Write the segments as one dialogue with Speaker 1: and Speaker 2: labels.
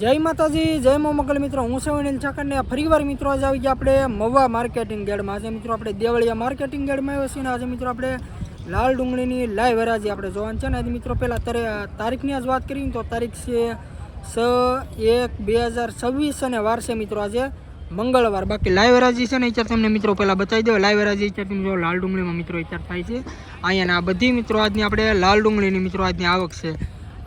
Speaker 1: જય માતાજી, જય મો મગલ મિત્રો. હું છું અનિલ ઠાકરને. ફરીવાર મિત્રો, આજે આવી ગયા આપણે મવા માર્કેટિંગ ગેડમાં આજે મિત્રો આપણે દેવળિયા માર્કેટિંગ ગેડમાં આવ્યા છીએ ને આજે મિત્રો આપણે લાલ ડુંગળીની લાઈવ હરાજી આપણે જોવાનું છે ને. આજે મિત્રો પહેલાં તારે તારીખની આજ વાત કરીએ તો તારીખ છે સ એક બે હજાર છવ્વીસ અને વાર છે મિત્રો આજે મંગળવાર. બાકી લાઈવ હરાજી છે ને અત્યારે તમને મિત્રો પહેલાં બતાવી દો લાઈવ હરાજી અત્યારે તમે જો લાલ ડુંગળીમાં મિત્રો અત્યારે થાય છે. અહીંયા આ બધી મિત્રો આજની આપણે લાલ ડુંગળીની મિત્રો આજની આવક છે.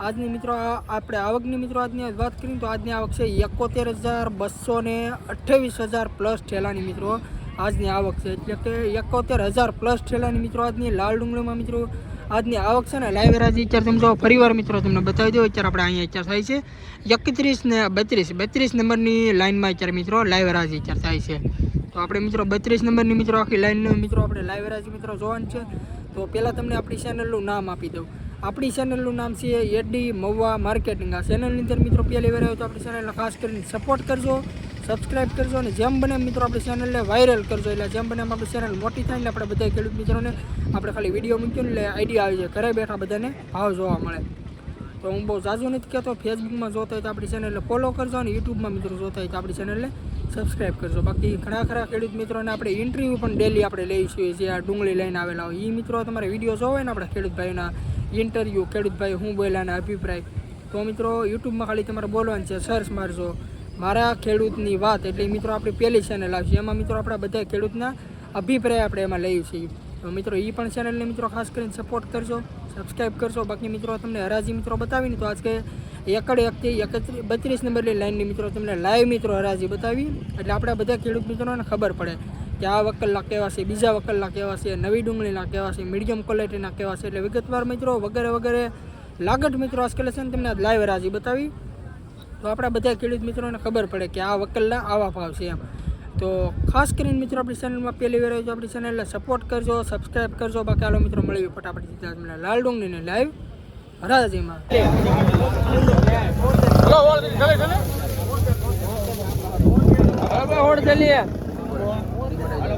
Speaker 1: આજની મિત્રો, આપણે આવકની મિત્રો, આજની વાત કરીએ તો આજની આવક છે એકોતેર હજાર બસો ને અઠ્ઠાવીસ હજાર પ્લસ ઠેલાની મિત્રો. આજની આવક છે એટલે કે એકોતેર હજાર પ્લસ ઠેલાની મિત્રો આજની, લાલ ડુંગળીમાં મિત્રો. આજની આવક છે ને લાઈવ રાજી. અત્યારે તમે જો ફરીવાર મિત્રો તમને બતાવી દો અત્યારે આપણે અહીંયા અત્યારે થાય છે. એકત્રીસ ને બત્રીસ બત્રીસ નંબરની લાઇનમાં અત્યારે મિત્રો લાઈવ રાજી અત્યારે થાય છે. તો આપણે મિત્રો બત્રીસ નંબરની મિત્રો આખી લાઈન મિત્રો આપણે લાઈવ રાજી મિત્રો જોવાનું છે. તો પહેલાં તમને આપણી ચેનલનું નામ આપી દઉં. આપણી ચેનલનું નામ છે એડી મવા માર્કેટિંગ આ ચેનલની અંદર મિત્રો પહેલી વાર આવ્યો તો આપણી ચેનલને ખાસ કરીને સપોર્ટ કરજો સબસ્ક્રાઇબ કરજો અને જેમ બને મિત્રો આપણી ચેનલને વાયરલ કરજો. એટલે જેમ બને આપણી ચેનલ મોટી થાય એટલે આપણે બધા ખેડૂત મિત્રોને આપણે ખાલી વીડિયો મૂક્યો ને એટલે આઈડિયા આવી જાય. ઘરે બેઠા બધાને ભાવ જોવા મળે. તો હું બહુ જાજુ નથી કહેતો ફેસબુકમાં જોતા હોય તો આપણી ચેનલને ફોલો કરજો અને યુટ્યુબમાં મિત્રો જોતા હોય તો આપણી ચેનલને સબસ્ક્રાઇબ કરજો. બાકી ઘણા ખરા ખેડૂત મિત્રોને આપણે ઇન્ટરવ્યૂ પણ ડેલી આપણે લઈ છીએ જે આ ડુંગળી લઈને આવેલા હોય એ મિત્રો તમારે વીડિયો જોવો હોય ને આપણા ખેડૂત ભાઈના ઇન્ટરવ્યૂ ખેડૂતભાઈ, હું બોલ્યા અને અભિપ્રાય. તો મિત્રો, યુટ્યુબમાં ખાલી તમારે બોલવાનું છે સર્ચ મારજો. મારા ખેડૂતની વાત એટલે મિત્રો, આપણી પહેલી ચેનલ આવશે. એમાં મિત્રો, આપણા બધા ખેડૂતના અભિપ્રાય આપણે એમાં લઈએ છીએ. મિત્રો એ પણ ચેનલને મિત્રો, ખાસ કરીને સપોર્ટ કરજો સબસ્ક્રાઈબ કરશો બાકી મિત્રો, તમને હરાજી મિત્રો બતાવીને, તો આજે એકડ એકથી એકત્રીસ બત્રીસ નંબરની લાઇનની મિત્રો, તમને લાઈવ મિત્રો હરાજી બતાવી. એટલે આપણા બધા ખેડૂત મિત્રોને ખબર પડે. કે આ વકલના કેવા છે બીજા વકલના કેવા છે નવી ડુંગળીના કેવા છે મીડિયમ ક્વોલિટીના કેવા છે એટલે વિગતવાર મિત્રો વગેરે વગેરે લાગટ મિત્રો આજકાલ છે ને તમને લાઈવ રાજી બતાવી તો આપણા બધા ખેડૂત મિત્રોને ખબર પડે કે આ વકલના આવા ભાવ છે એમ તો ખાસ કરીને મિત્રો આપણી ચેનલમાં પહેલી વાર તો આપણી ચેનલને સપોર્ટ કરજો સબસ્ક્રાઈબ કરજો બાકી આલો મિત્રો મળી ફટાફટ સીધા મને લાલ ડુંગળીને લાઈવ હરાજીમાં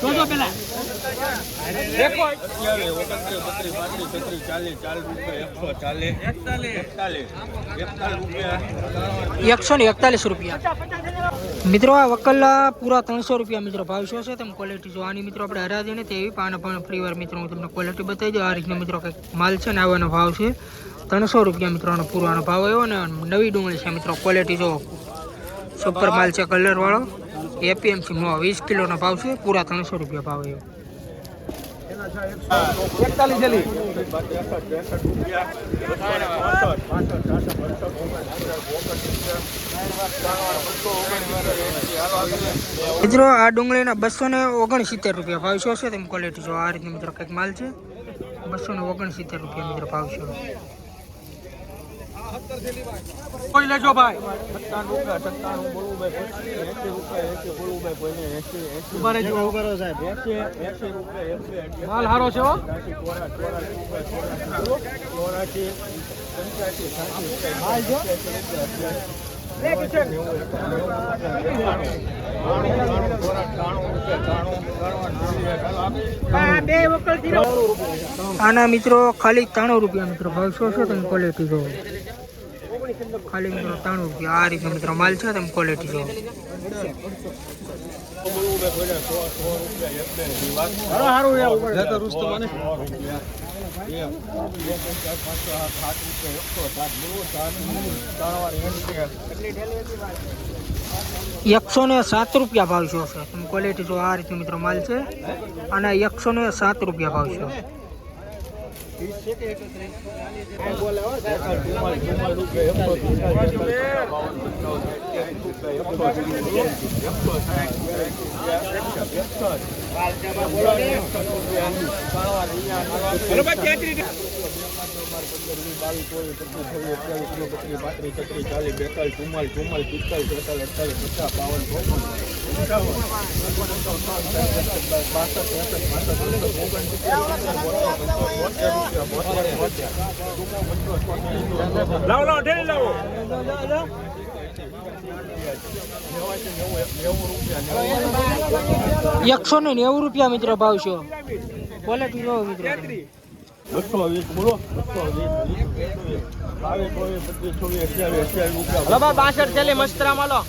Speaker 1: શોધો પેલા. એકસો ને એકતાલીસ રૂપિયા. મિત્રો આ વકલના પૂરા ત્રણસો રૂપિયા મિત્રો ભાવ શું છે? તમે ક્વોલિટી જો આની મિત્રો આપણે હરાજી ને તેવી પાન પણ ફ્રી વાર મિત્રો હું તમને ક્વોલિટી બતાવી દઉં. આ રીતનો મિત્રો કંઈક માલ છે ને આવવાનો ભાવ છે. ત્રણસો રૂપિયા મિત્રોનો પૂરાનો ભાવ આવ્યો ને નવી ડુંગળી છે મિત્રો ક્વોલિટી જો. સુપર માલ છે કલર વાળો. એપીએમસી નો વીસ કિલોનો ભાવ છે પૂરા ત્રણસો રૂપિયા ભાવ
Speaker 2: એવો.
Speaker 1: મિત્રો આ ડુંગળીના બસો ને ઓગણસિત્તેર રૂપિયા ભાવ શું છે તેમ ક્વોલિટી જો આ રીતની મિત્રો કંઈક માલ છે? બસો ને ઓગણસિત્તેર રૂપિયા મિત્રો ભાવ છે.
Speaker 2: કોઈ લેજો ભાઈ. રહેજો. માલ હારો છે
Speaker 1: આના મિત્રો ખાલી ત્રાણું રૂપિયા મિત્રો. ભાવ શું છે તમે ક્વોલિટી જોવો? ખાલી મિત્રો ત્રણ રૂપિયા આ રીતે મિત્રો માલ છે તમે ક્વોલિટી જો એકસો ને સાત રૂપિયા ભાવ છે તમે ક્વોલિટી જો આ રીતે મિત્રો માલ છે, અને એકસો ને સાત રૂપિયા ભાવ છે.
Speaker 3: બાવીસ ચોવીસ પચીસ છવ્વીસ અઠ્યાવીસ ત્રીસ બત્રીસ પાંત્રીસ છત્રીસ પચાસ બાવન ચોપન લાવો લાવો ઠેલી લાવો. નેવું રૂપિયા
Speaker 1: એકસો ને નેવું રૂપિયા મિત્રો ભાવ છે. ક્વોલિટી જોવો મિત્રો.
Speaker 3: બસો વીસ બોલો. બસો વીસ. વીસ બાવીસ ચોવીસ પચીસ છવ્વીસ અઠ્યાવીસ અઠ્યાવીસ રૂપિયા.
Speaker 2: બાસઠ ચાલે મસ્તરા માલો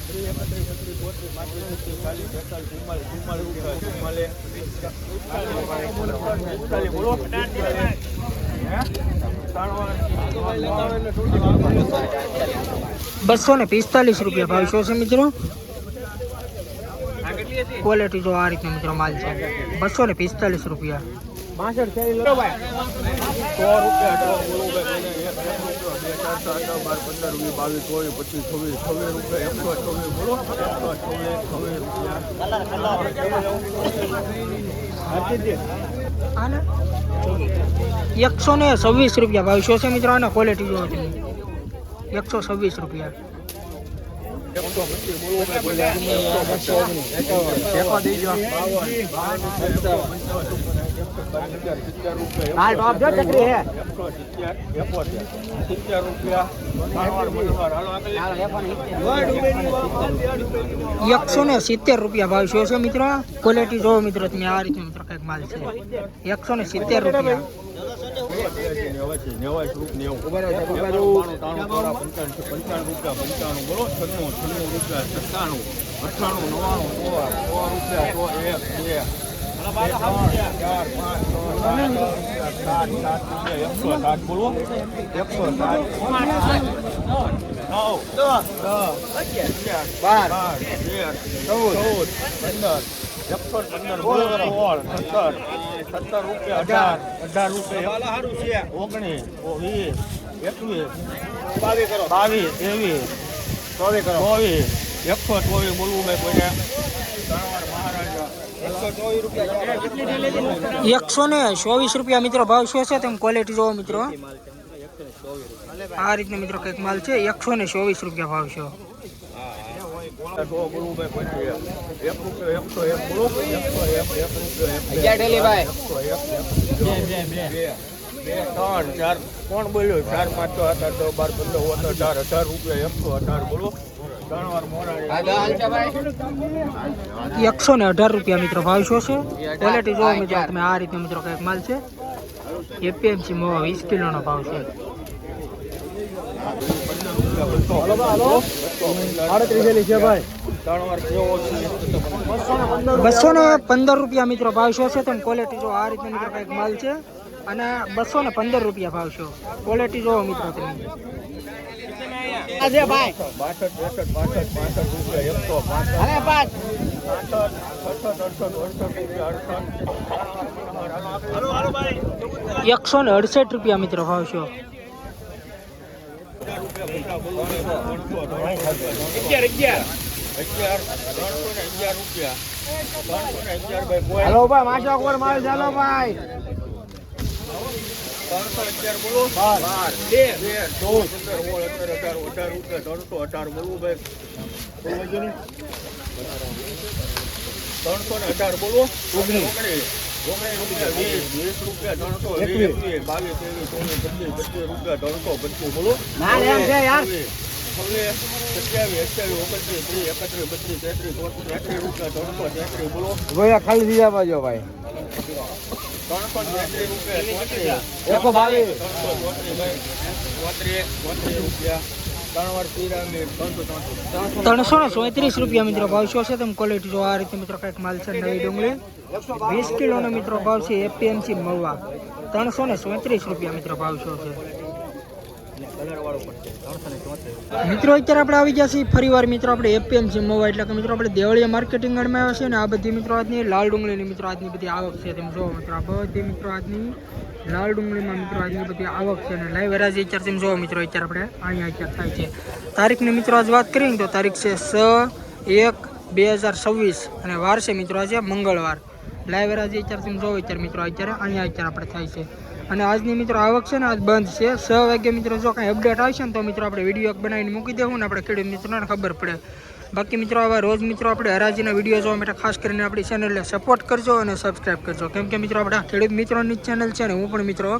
Speaker 1: બસો ને પિસ્તાલીસ રૂપિયા ભાવ શું છે મિત્રો ક્વોલિટી જો આ રીતનો મિત્રો માલ છે બસો ને પિસ્તાલીસ રૂપિયા
Speaker 2: બાસઠ છેલ્લી લો ભાઈ
Speaker 3: સો રૂપિયા સો બોલો ભાઈ કોઈને એક એક રૂપિયો બે ચાર ચાર છ બાર પંદર વીસ બાવીસ ચોવીસ પચીસ છવ્વીસ છવ્વીસ રૂપિયા એકસો છવ્વીસ બોલો એકસો છવ્વીસ છવ્વીસ રૂપિયા
Speaker 1: આને એકસો ને છવ્વીસ રૂપિયા ભાવ શું છે મિત્રો? આના ક્વોલિટી જોવો તમે. એકસો છવ્વીસ રૂપિયા.
Speaker 3: એકસો પચીસ બોલો ભાઈ કોઈને એકસો ઓગણીસ
Speaker 2: ટેકો દેજો
Speaker 3: બાવન પંચાવન. સિત્તેર રૂપિયા
Speaker 2: હાલ ટોપ જો ચકરી હે.
Speaker 3: એકસો સિત્તેર રૂપિયા
Speaker 1: એકસો ને સિત્તેર રૂપિયા ભાવ શું છે મિત્રો? ક્વોલિટી જોવો મિત્રો તમે આ રીતે મિત્રો કંઈક માલ છે. એકસો ને સિત્તેર રૂપિયા.
Speaker 3: રૂપિયા અઠ્ઠાણું નવ્વાણું સો સો એક બે. સત્તર રૂપિયા અઢાર અઢાર રૂપિયા ઓગણીસ વીસ એકવીસ બાવીસ બાવીસ ત્રેવીસ ચોવીસ ચોવીસ એકસો ચોવીસ બોલવું ભાઈ કોઈને એકસો
Speaker 1: ને ચોવીસ રૂપિયા મિત્રો ભાવ શું છે તમે ક્વોલિટી જોવો મિત્રો. આ રીતનો મિત્રો કંઈક માલ છે, એકસો ને ચોવીસ રૂપિયા ભાવ છે.
Speaker 3: ચાર, કોણ બોલ્યો? ચાર, પાંચ હતા આઠ બાર, પંદર ઓગણ અઢાર અઢાર રૂપિયા એકસો અઢાર બોલો.
Speaker 1: એકસો ને અઢાર રૂપિયા મિત્રો ભાવ શું છે? ક્વોલિટી જોવો મિત્રો, તમે આ રીતે મિત્રો કંઈક માલ છે? એપીએમસી મોવા વીસ કિલોનો ભાવ છે. બસો ને પંદર રૂપિયા મિત્રો ભાવ શું છે? તમે ક્વોલિટી જો આ રીતે મિત્રો કંઈક માલ છે. અને બસો ને પંદર રૂપિયા ભાવ છે. ક્વોલિટી જોવો મિત્રો તમે.
Speaker 2: ભાઈ.
Speaker 3: રૂપિયા એકસો પાસઠ
Speaker 2: અરે પાંચ
Speaker 1: એકસો ને અડસઠ રૂપિયા મિત્રો ભાવ છો.
Speaker 2: અગિયાર
Speaker 3: ભાઈ
Speaker 2: ભાઈ માસો અકબર માલ ચાલો ભાઈ.
Speaker 3: ત્રણસો અગિયાર બોલો બાર બે બે ચૌદ સત્તર સોળ અઢાર અઢાર અઢાર રૂપિયા ત્રણસો અઢાર બોલવું ત્રણસો ને અઢાર બોલો ઓગણીસ રૂપિયા વીસ વીસ રૂપિયા ત્રણસો વીસ બાવીસ ત્રેવીસ ચોવીસ પચીસ પચીસ રૂપિયા ત્રણસો પચીસ બોલો છવ્વીસ સત્યાવીસ અઠ્યાવીસ ઓગણત્રીસ ત્રીસ એકત્રીસ બત્રીસ તેત્રીસ ચોત્રીસ તેત્રીસ રૂપિયા ત્રણસો તેત્રીસ બોલો.
Speaker 2: ગોયા ખાલી દીધા બાજુ ભાઈ.
Speaker 3: ત્રણસો તેત્રીસ રૂપિયા
Speaker 2: એકસો બાવીસ
Speaker 3: ત્રણસો ચોત્રીસ ભાઈ. ચોત્રીસ રૂપિયા. ત્રણસો
Speaker 1: ત્રણસો ને ચોત્રીસ રૂપિયા મિત્રો ભાવ શું છે? તમે ક્વોલિટી જો આ રીતે મિત્રો કંઈક માલ છે નવી ડુંગળી. વીસ કિલોનો મિત્રો ભાવ છે એપીએમસી મવા ત્રણસો ને ચોત્રીસ રૂપિયા મિત્રો ભાવ શું છે? મિત્રો, અત્યારે આપણે આવી ગયા છીએ ફરીવાર. મિત્રો, આપણે એપીએમસી મોવા, એટલે કે મિત્રો, આપણે દેવળીયા માર્કેટિંગ ગણમાં આવ્યા છે ને આ બધી મિત્રો આજની લાલ ડુંગળીની મિત્રો આજની બધી આવક છે. તેમ જોવો મિત્રો, આ બધી મિત્રો આજની લાલ ડુંગળીમાં મિત્રો આજની બધી આવક છે અને લાઈવ હરાજી અત્યારે તેમ જોવો મિત્રો, અત્યારે આપણે અહીંયા અત્યારે થાય છે. તારીખની મિત્રો, આજ વાત કરીએ તો તારીખ છે સ એક બે હજાર છવ્વીસ અને વાર છે મિત્રો આજે મંગળવાર. લાઈવ હરાજી અત્યારે તેમ જોવો અત્યારે મિત્રો, અત્યારે અહીંયા અત્યારે આપણે થાય છે. અને આજની મિત્રો આવક છે ને આજ બંધ છે. છ વાગે મિત્રો જો કાંઈ અપડેટ આવશે ને તો મિત્રો આપણે વીડિયો બનાવીને મૂકી દેવું ને આપણે ખેડૂત મિત્રોને ખબર પડે. બાકી મિત્રો આવા રોજ મિત્રો આપણે હરાજીના વીડિયો જોવા માટે ખાસ કરીને આપણી ચેનલને સપોર્ટ કરજો અને સબસ્ક્રાઈબ કરજો. કેમ કે મિત્રો આપણે ખેડૂત મિત્રોની ચેનલ છે ને હું પણ મિત્રો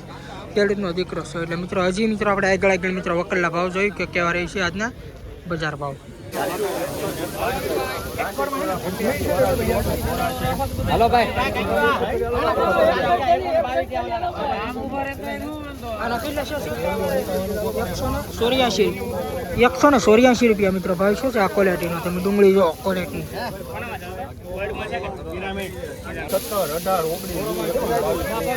Speaker 1: ખેડૂતનો દીકરો છું. એટલે મિત્રો હજી મિત્રો આપણે આગળ આગળ મિત્રો વકલના ભાવ જોયું કે કેવા રહી છે આજના બજાર ભાવ.
Speaker 2: હાલો ભાઈ.
Speaker 1: ચોર્યાસી એકસો ને સોરિયાસી રૂપિયા મિત્રો ભાઈ શું છે આ ક્વોલિટીનો તમે ડુંગળી જો ક્વોલિટી
Speaker 3: સત્તર અઢાર ઓગણીસ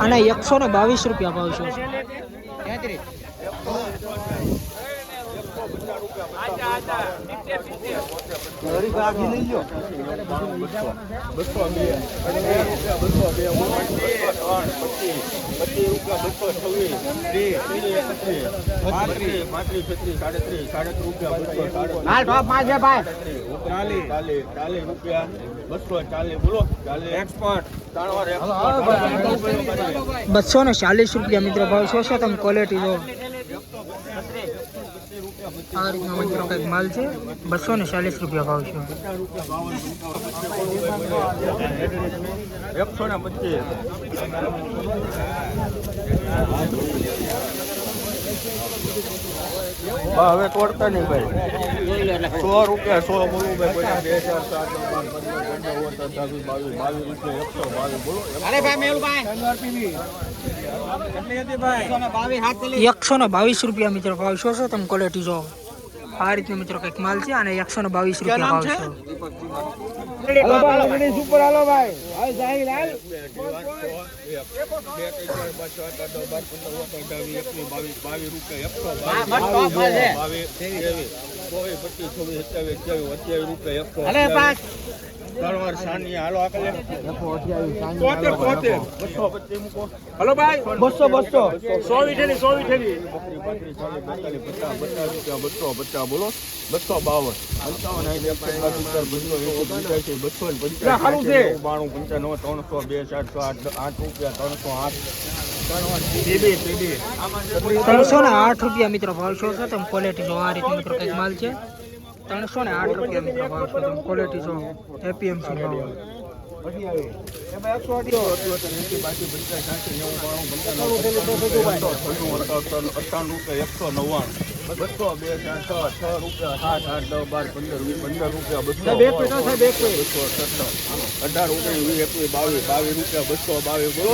Speaker 1: અને એકસો ને બાવીસ રૂપિયા ભાવ છે.
Speaker 3: બસો પાંત્રીસ પાંત્રીસ છત્રીસ સાડત્રીસ સાડત્રીસ રૂપિયા બસો ચાલીસ ચાલીસ રૂપિયા બસો ચાલીસ બોલો ચાલીસ એક્સપર્ટ
Speaker 1: બસો ને ચાલીસ રૂપિયા મિત્રો ભાવ છો છો? તમે ક્વોલિટી જો આ રીતનો મિત્રો કંઈક માલ છે. બસો ને ચાલીસ રૂપિયા ભાવ છે.
Speaker 3: એકસો ને પચીસ. હવે તોડતા નહીં ભાઈ. સો રૂપિયા સો બોલું ભાઈ બે બાવીસ બાવીસ રૂપિયા એકસો બાવીસ બોલો.
Speaker 2: અરે ભાઈ મેહુલભાઈ
Speaker 1: એકસો ને બાવીસ રૂપિયા મિત્રો ભાવ શું છે તમે ક્વોલિટી જો? આ રીતનો મિત્રો કંઈક માલ છે અને એકસો ને બાવીસ રૂપિયા ભાવ છે
Speaker 2: હાલો લગડી સુપર હાલો હાલ સાહેબ હાલ અરે પાંચ હલો ભાઈ. બસો બસો. સો વીઠેલી સો વીઠેલી.
Speaker 3: બસો પચાસ બોલો બસો બાવન પંચાવન બસો ને
Speaker 2: એટલે છે.
Speaker 3: બાણું પંચાણું ત્રણસો બે ચાર સો આઠ આઠ રૂપિયા ત્રણસો આઠ સીધી સીધી
Speaker 1: ત્રણસો ને આઠ રૂપિયા મિત્રો ભાવ છે તમે ક્વોલિટી જો આ રીતે મિત્રો કંઈક માલ છે. ત્રણસો ને આઠ રૂપિયા મિત્રો ભાવ છે તમે ક્વોલિટી
Speaker 3: અઠ્ઠાણું રૂપિયા એકસો નવ્વાણું બસો બે ચાર છ રૂપિયા સાત આઠ દસ બાર પંદર વીસ પંદર રૂપિયા બસો.
Speaker 2: એક મિનિટ, સાહેબ, એક મિનિટ.
Speaker 3: બસો સત્તર અઢાર ઓગણીસ વીસ એકવીસ બાવીસ બાવીસ રૂપિયા બસો બાવીસ બોલો.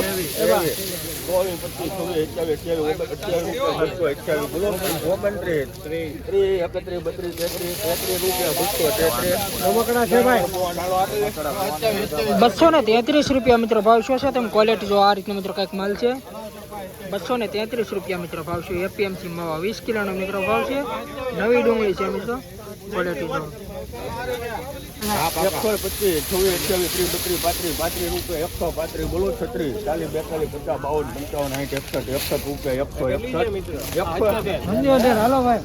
Speaker 3: ચોવીસ પચીસ છવ્વીસ અઠ્યાવીસ અઠ્યાવીસ અઠ્યાવીસ રૂપિયા બસો બોલો. ઓગણત્રીસ. ત્રીસ ત્રીસ એકત્રીસ બત્રીસ તેત્રીસ તેત્રીસ રૂપિયા બસો તેત્રીસ.
Speaker 1: બસો ને તેત્રીસ રૂપિયા મિત્રો ભાવ શું છે? તમે ક્વોલિટી જો આ રીતનો મિત્રો કંઈક માલ છે. બસો ને તેત્રીસ રૂપિયા મિત્રો ભાવ છે. એપીએમસી માવા વીસ કિલોનો મિત્રો ભાવ છે. નવી ડુંગળી છે મિત્રો. ક્વોલિટી
Speaker 3: એકસો પચીસ છવ્વીસ અઠ્યાવીસ ત્રીસ બત્રીસ પાંત્રીસ પાંત્રીસ રૂપિયા એકસો પાંત્રીસ બોલો છત્રીસ ચાલીસ બેતાલીસ પચાસ બાવન પંચાવન સાઠ એકસઠ એકસઠ રૂપિયા એકસો એકસઠ. એકસો.
Speaker 2: હાલો ભાઈ.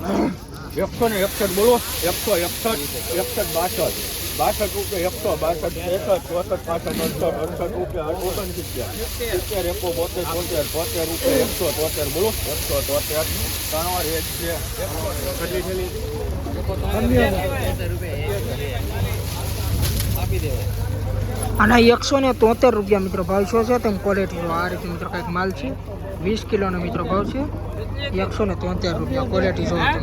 Speaker 3: એકસો ને એકસઠ બોલો. એકસો એકસઠ એકસઠ બાસઠ. બાસઠ રૂપિયા એકસો બાસઠ એકસઠ ચોસઠ, પાસઠ, અડસઠ અડસઠ રૂપિયા ઓગણ સિત્તેર, એકો, બોતેર તોતેર તોતેર રૂપિયા, એકસો તોતેર બોલો. એકસો તોતેર ત્રણ એક છે.
Speaker 1: આના એકસો ને તોતેર રૂપિયા મિત્રો ભાવ શું છે? તેમ ક્વોલિટી આ રીતે મિત્રો કંઈક માલ છે. વીસ કિલોનો મિત્રો ભાવ છે. એકસો ને તોતેર રૂપિયા ક્વોલિટી જો તમે.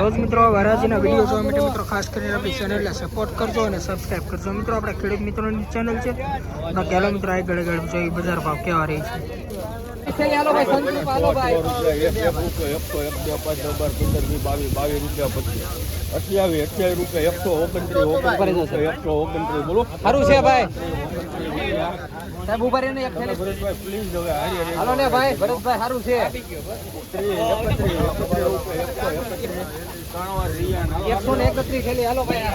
Speaker 1: રોજ મિત્રો વરાજીના વીડિયો જોવા માટે મિત્રો ખાસ કરીને આપણી ચેનલને સપોર્ટ કરજો અને સબસ્ક્રાઈબ કરજો. મિત્રો, આપણે ખેડૂત મિત્રોની ચેનલ છે. અને હાલો મિત્રો આગળ આગળ જોઈએ. બજાર ભાવ કેવા રહી છે?
Speaker 3: અઠ્યાવીસ અઠ્યાવીસ રૂપિયા એકસો ઓગણત્રીસ ઓગણત્રીસ એકસો ઓગણત્રીસ બોલો
Speaker 2: સારું છે ભાઈ. સાહેબ ઊભા રહીને એક થેલી.
Speaker 3: ભરતભાઈ પ્લીઝ હવે હારી હારી
Speaker 2: હાલો ને ભાઈ ભરતભાઈ સારું છે
Speaker 3: રૂપિયા એકસો
Speaker 2: ને એકત્રીસ થેલી હાલો ભાઈ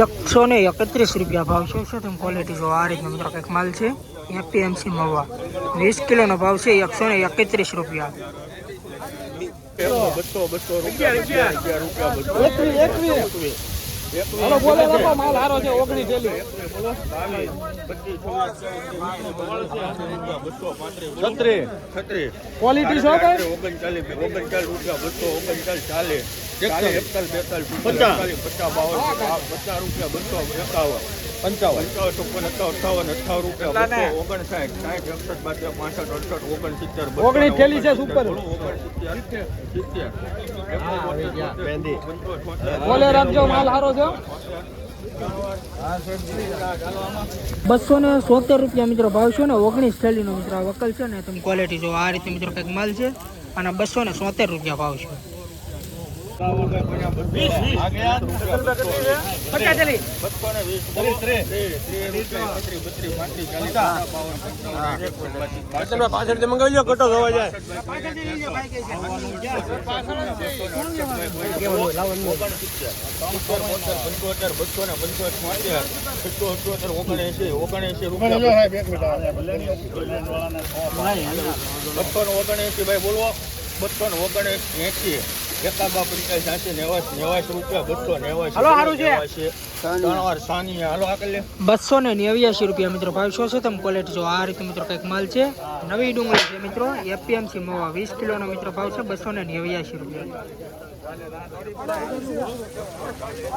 Speaker 1: એકસો ને એકત્રીસ રૂપિયા ભાવ છે શું તમે ક્વોલિટી જો આ રીતનો મિત્રો કંઈક માલ છે એપીએમસી મવા વીસ કિલોનો ભાવ છે એકસો ને એકત્રીસ રૂપિયા
Speaker 3: બસો બસો રૂપિયા રૂપિયા એકવીસ
Speaker 2: હાલો બોલે બાપા માલ હારો છે ઓગણી થેલી.
Speaker 3: છત્રી. છત્રીસ
Speaker 2: ક્વોલિટી શું કઈ?
Speaker 3: ઓગણચાલીસ ઓગણચાલીસ રૂપિયા બસો ઓગણચાલીસ ચાલીસ ચાલીસ એકતાલીસ બેતાલીસ પચાસ. પચાસ બાવન પચાસ રૂપિયા બસો એકાવન પંચાવન. છપ્પન અઠાવન અઠાવન રૂપિયા બસો ઓગણસાઠ સાઠ એકસઠ બાસઠ પાસઠ અડસઠ ઓગણસિત્તેર
Speaker 2: ઓગણીસ થેલી છે સુપર.
Speaker 3: ઓગણસિત્તેર
Speaker 2: બોલે રાખજો માલ હારો છે.
Speaker 1: બસો ને સોતેર રૂપિયા મિત્રો ભાવ છે ને ઓગણીસ થેલીનો મિત્રો વકલ છે ને તમે ક્વોલિટી જો આ રીતે મિત્રો કંઈક માલ છે અને બસો ને સોતેર રૂપિયા ભાવ છે.
Speaker 2: પાછળથી મંગાવી લો કટો થવા જાય
Speaker 3: બસો ને ઓગણએંસી ભાઈ બોલવો. બસો ને ઓગણએંસી એંસી નેવાસી? નેવાસી રૂપિયા બસો નેવાસી
Speaker 2: હાલો, હારું છે.
Speaker 3: ત્રણ સાની હાલો આ લે.
Speaker 1: બસો ને નેવ્યાસી રૂપિયા મિત્રો ભાવ શું છે તમે ક્વોલિટી જો આ રીતે મિત્રો કંઈક માલ છે નવી ડુંગળી છે મિત્રો એપીએમસી મોવા વીસ કિલોનો મિત્રો ભાવ છે બસો ને નેવ્યાસી રૂપિયા.